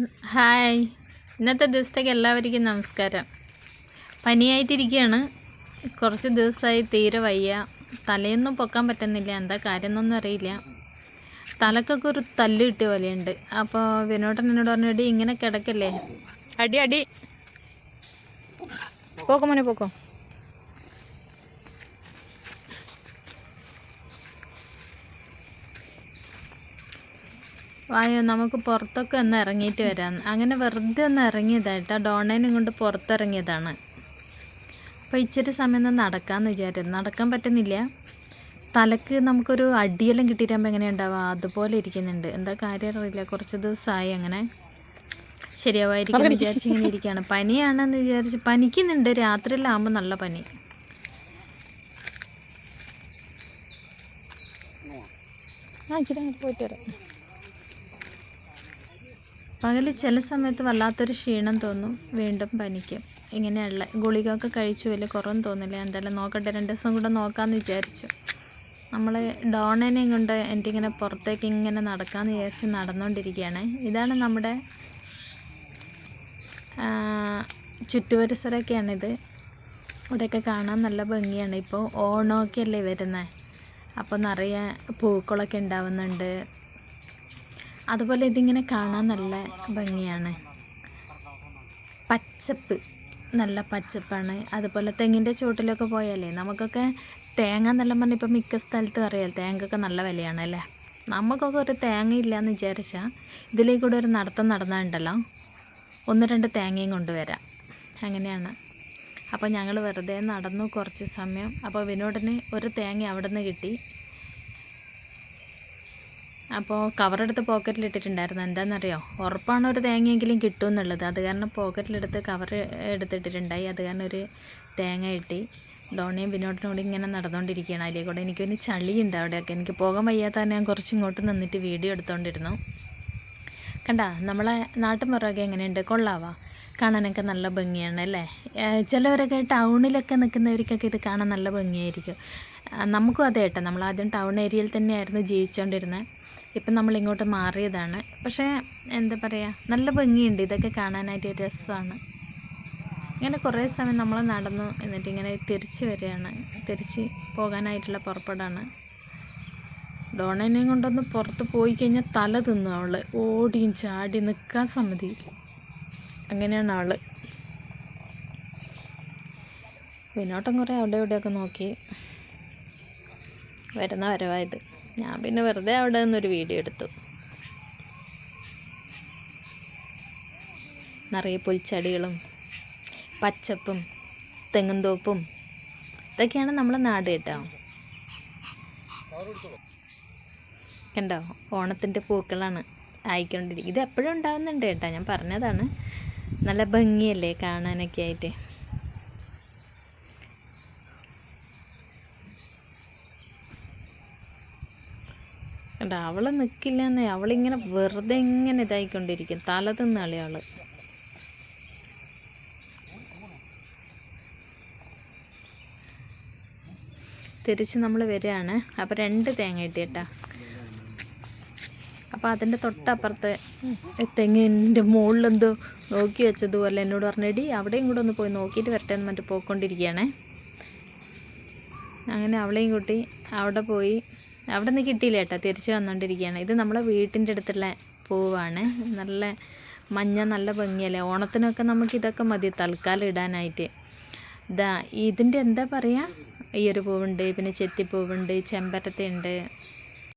Hi. ഇന്നത്തെ ദിവസത്തേക്ക് എല്ലാവർക്കും നമസ്കാരം. പനിയായിട്ടിരിക്കുകയാണ് കുറച്ച് ദിവസമായി തീരെ വയ്യ. തലയൊന്നും പൊക്കാൻ പറ്റുന്നില്ല. എന്താ കാര്യം എന്നൊന്നും അറിയില്ല. തലക്കൊക്കെ ഒരു തല്ല് കിട്ടിയ പോലെയുണ്ട്. അപ്പോൾ വിനോട്ടൻ എന്നോട് പറഞ്ഞു അടി ഇങ്ങനെ കിടക്കല്ലേ? അടി അടി. പോക്കോ മോനെ പോക്കോ. വായോ നമുക്ക് പുറത്തൊക്കെ ഒന്ന് ഇറങ്ങിയിട്ട് വരാം. അങ്ങനെ വെറുതെ ഒന്ന് ഇറങ്ങിയതായിട്ടാ. ഡോണേനും കൊണ്ട് പുറത്തിറങ്ങിയതാണ്. അപ്പോൾ ഇച്ചിരി സമയം ഒന്ന് നടക്കാമെന്ന് വിചാരിച്ചു നടക്കാൻ പറ്റുന്നില്ല. തലക്ക് നമുക്കൊരു അടിയെല്ലാം കിട്ടിയിട്ടാകുമ്പോൾ എങ്ങനെ ഉണ്ടാവുക അതുപോലെ ഇരിക്കുന്നുണ്ട്. എന്താ കാര്യം അറിയില്ല. കുറച്ച് ദിവസമായി അങ്ങനെ. ശരിയാവായിരിക്കും വിചാരിച്ചു ഇങ്ങനെ ഇരിക്കുകയാണ് പനിയാണെന്ന് വിചാരിച്ച് പനിക്കുന്നുണ്ട്. രാത്രിയിലാകുമ്പോൾ നല്ല പനി. ആ ഇച്ചിരി അങ്ങോട്ട് പോയിട്ട് വരാം. പകൽ ചില സമയത്ത് വല്ലാത്തൊരു ക്ഷീണം തോന്നും വീണ്ടും പനിക്കും. ഇങ്ങനെയുള്ള ഗുളികയൊക്കെ കഴിച്ചു വലിയ കുറവും തോന്നില്ല. എന്തായാലും നോക്കട്ടെ രണ്ട് ദിവസം കൂടെ നോക്കാമെന്ന് വിചാരിച്ചു. നമ്മൾ ഡോണേനെയും കൊണ്ട് എന്റെ ഇങ്ങനെ പുറത്തേക്ക് ഇങ്ങനെ നടക്കാമെന്ന് വിചാരിച്ച് നടന്നുകൊണ്ടിരിക്കുകയാണ് ഇതാണ് നമ്മുടെ ചുറ്റുപരിസരമൊക്കെയാണിത്. ഇവിടെയൊക്കെ കാണാൻ നല്ല ഭംഗിയാണ്. ഇപ്പോൾ ഓണമൊക്കെ അല്ലേ വരുന്നത് അപ്പോൾ നിറയെ പൂക്കളൊക്കെ ഉണ്ടാവുന്നുണ്ട്. അതുപോലെ ഇതിങ്ങനെ കാണാൻ നല്ല ഭംഗിയാണ്. പച്ചപ്പ് നല്ല പച്ചപ്പാണ്. അതുപോലെ തെങ്ങിന്റെ ചുവട്ടിലൊക്കെ പോയാലേ നമുക്കൊക്കെ തേങ്ങ എന്നെല്ലാം പറഞ്ഞാൽ ഇപ്പം മിക്ക സ്ഥലത്തും അറിയാം. തേങ്ങയൊക്കെ നല്ല വിലയാണ് അല്ലേ? നമുക്കൊക്കെ ഒരു തേങ്ങ ഇല്ലയെന്ന് വിചാരിച്ചാൽ ഇതിലേക്കൂടെ ഒരു നടത്തം നടന്നാലുണ്ടല്ലോ ഒന്ന് രണ്ട് തേങ്ങയും കൊണ്ടുവരാം. അങ്ങനെയാണ്. അപ്പോൾ ഞങ്ങൾ വെറുതെ നടന്നു കുറച്ച് സമയം. അപ്പോൾ വിനോദിന് ഒരു തേങ്ങ അവിടെ നിന്ന് കിട്ടി. അപ്പോൾ കവറെടുത്ത് പോക്കറ്റിൽ ഇട്ടിട്ടുണ്ടായിരുന്നു. എന്താണെന്നറിയോ ഉറപ്പാണ് ഒരു തേങ്ങയെങ്കിലും കിട്ടും എന്നുള്ളത് അത് കാരണം പോക്കറ്റിലെടുത്ത് കവർ എടുത്തിട്ടിട്ടുണ്ടായി. അത് കാരണം ഒരു തേങ്ങ കിട്ടി. ഡോണിയും വിനോദിനും കൂടി ഇങ്ങനെ നടന്നുകൊണ്ടിരിക്കുകയാണ് അതിലേ കൂടെ എനിക്ക് പിന്നെ ചളിയുണ്ട് അവിടെയൊക്കെ. എനിക്ക് പോകാൻ വയ്യാത്ത തന്നെ ഞാൻ കുറച്ച് ഇങ്ങോട്ട് നിന്നിട്ട് വീഡിയോ എടുത്തുകൊണ്ടിരുന്നു കണ്ട? നമ്മളെ നാട്ടുമുറകെ എങ്ങനെയുണ്ട്? കൊള്ളാവാ? കാണാനൊക്കെ നല്ല ഭംഗിയാണ് അല്ലേ? ചിലവരൊക്കെ ടൗണിലൊക്കെ നിൽക്കുന്നവർക്കൊക്കെ ഇത് കാണാൻ നല്ല ഭംഗിയായിരിക്കും. നമുക്കും അതേട്ടെ നമ്മളാദ്യം ടൗൺ ഏരിയയിൽ തന്നെയായിരുന്നു ജീവിച്ചുകൊണ്ടിരുന്നത് ഇപ്പം നമ്മൾ ഇങ്ങോട്ട് മാറിയതാണ്. പക്ഷേ എന്താ പറയുക നല്ല ഭംഗിയുണ്ട്. ഇതൊക്കെ കാണാനായിട്ട് രസമാണ്. ഇങ്ങനെ കുറേ സമയം നമ്മൾ നടന്നു എന്നിട്ട് ഇങ്ങനെ തിരിച്ച് വരികയാണ്. തിരിച്ച് പോകാനായിട്ടുള്ള പുറപ്പെടാണ്. ഡോണേനെയും കൊണ്ടൊന്ന് പുറത്ത് പോയി കഴിഞ്ഞാൽ തല തിന്നു അവൾ ഓടിയും ചാടി നിൽക്കാൻ സമ്മതിയില്ല അങ്ങനെയാണ് അവൾ വിനോട്ടം കുറേ അവിടെ ഇവിടെയൊക്കെ നോക്കി വരുന്ന വരവായത് ഞാൻ പിന്നെ വെറുതെ അവിടെ നിന്നൊരു വീഡിയോ എടുത്തു. നിറയെ പുൽച്ചെടികളും പച്ചപ്പും തെങ്ങുംതോപ്പും ഇതൊക്കെയാണ് നമ്മളെ നാട് കേട്ടോ. കണ്ടോ? ഓണത്തിന്റെ പൂക്കളാണ് ആയിക്കൊണ്ടിരിക്കും ഇത് എപ്പോഴും ഉണ്ടാകുന്നുണ്ട് കേട്ടോ. ഞാൻ പറഞ്ഞതാണ്. നല്ല ഭംഗിയല്ലേ കാണാനൊക്കെ ആയിട്ട്. കണ്ടോ അവൾ നിൽക്കില്ലെന്നേ അവളിങ്ങനെ വെറുതെ ഇങ്ങനെ ഇതായിക്കൊണ്ടിരിക്കും. തല തിന്നാളി അവൾ. തിരിച്ച് നമ്മൾ വരികയാണ്. അപ്പോൾ രണ്ട് തേങ്ങ ഇട്ടിട്ടാ അപ്പം അപ്പോൾ അതിന്റെ തൊട്ടപ്പുറത്ത് തെങ്ങിന്റെ മുകളിലെന്തോ നോക്കി വെച്ചതുപോലെ എന്നോട് പറഞ്ഞെടി അവിടെയും കൂടെ ഒന്ന് പോയി നോക്കിയിട്ട് വരട്ടെ എന്ന് മറ്റേ പോയിക്കൊണ്ടിരിക്കുകയാണേ. അങ്ങനെ അവളെയും കൂട്ടി അവിടെ പോയി. അവിടെ നിന്ന് കിട്ടിയില്ല ഏട്ടാ തിരിച്ച് വന്നുകൊണ്ടിരിക്കുകയാണ് ഇത് നമ്മളെ വീട്ടിന്റെ അടുത്തുള്ള പൂവാണ്. നല്ല മഞ്ഞ നല്ല ഭംഗിയല്ലേ? ഓണത്തിനൊക്കെ നമുക്ക് ഇതൊക്കെ മതി തൽക്കാലം ഇടാനായിട്ട്. ഇതാ ഇതിന്റെ എന്താ പറയുക ഈ ഒരു പൂവുണ്ട് പിന്നെ ചെത്തിപ്പൂവുണ്ട് ചെമ്പരത്തിയുണ്ട്